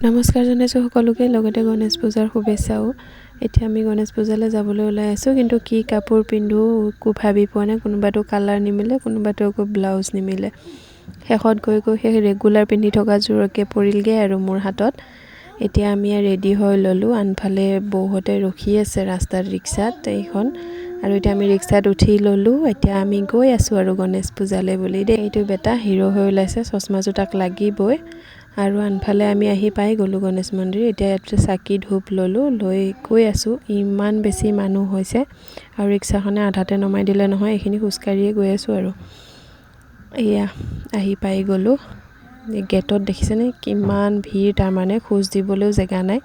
নমস্কাৰ জনাইছোঁ সকলোকে লগতে গণেশ পূজাৰ শুভেচ্ছাও। এতিয়া আমি গণেশ পূজালৈ যাবলৈ ওলাই আছোঁ কিন্তু কি কাপোৰ পিন্ধো একো ভাবি পোৱা নাই কোনোবাটো কালাৰ নিমিলে কোনোবাটো আকৌ ব্লাউজ নিমিলে। শেষত গৈ গৈ সেই ৰেগুলাৰ পিন্ধি থকা যোৰকে পৰিলগৈ আৰু মোৰ হাতত। এতিয়া আমি ৰেডি হৈ ল'লোঁ আনফালে বৌহঁতে ৰখি আছে ৰাস্তাত ৰিক্সাত এইখন। আৰু এতিয়া আমি ৰিক্সাত উঠি ল'লোঁ এতিয়া আমি গৈ আছোঁ আৰু গণেশ পূজালৈ বুলি। দেই এইটো বেটা হিৰ' হৈ ওলাইছে চশমাযোৰ তাক লাগিবই। আৰু আনফালে আমি আহি পাই গ'লোঁ গণেশ মন্দিৰ। এতিয়া ইয়াতে চাকি ধূপ ল'লোঁ লৈ গৈ আছোঁ। ইমান বেছি মানুহ হৈছে আৰু ৰিক্সাখনে আধাতে নমাই দিলে নহয় এইখিনি খোজকাঢ়িয়ে গৈ আছোঁ আৰু। এয়া আহি পাই গ'লোঁ। গেটত দেখিছেনে? কিমান ভিৰ তাৰমানে খোজ দিবলৈও জেগা নাই।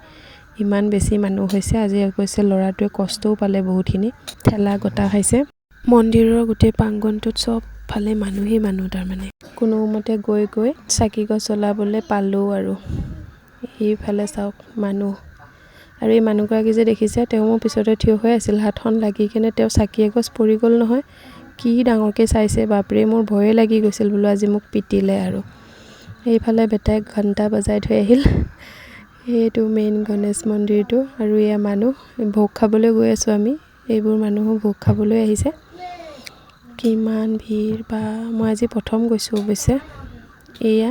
ইমান বেছি মানুহ হৈছে। আজি অৱশ্যে ল'ৰাটোৱে কষ্টও পালে বহুতখিনি। ঠেলা গটা খাইছে। মন্দিৰৰ গোটেই প্ৰাংগণটোত চবফালে মানুহেই মানুহ তাৰমানে। কোনোমতে গৈ গৈ চাকি গছ জ্বলাবলৈ পালোঁ আৰু। এইফালে চাওক মানুহ। আৰু এই মানুহগৰাকী যে দেখিছে তেওঁ মোৰ পিছতে থিয় হৈ আছিল হাতখন লাগি কিনে তেওঁ চাকি এগছ পৰি গ'ল নহয়। কি ডাঙৰকৈ চাইছে বাপৰে মোৰ ভয়ে লাগি গৈছিল বোলো আজি মোক পিটিলে আৰু। এইফালে বেটাই ঘণ্টা বজাই থৈ আহিল। এইটো মেইন গণেশ মন্দিৰটো আৰু এয়া মানুহ। ভোগ খাবলৈ গৈ আছোঁ আমি। এইবোৰ মানুহো ভোগ খাবলৈ আহিছে। কিমান ভিৰ বা মই আজি প্ৰথম গৈছোঁ অৱশ্যে। এয়া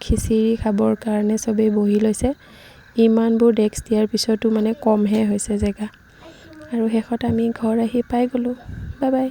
খিচিৰি খাবৰ কাৰণে চবেই বহি লৈছে। ইমানবোৰ ডেস্ক দিয়াৰ পিছতো মানে কমহে হৈছে জেগা। আৰু শেষত আমি ঘৰ আহি পাই গ'লোঁ। Bye bye.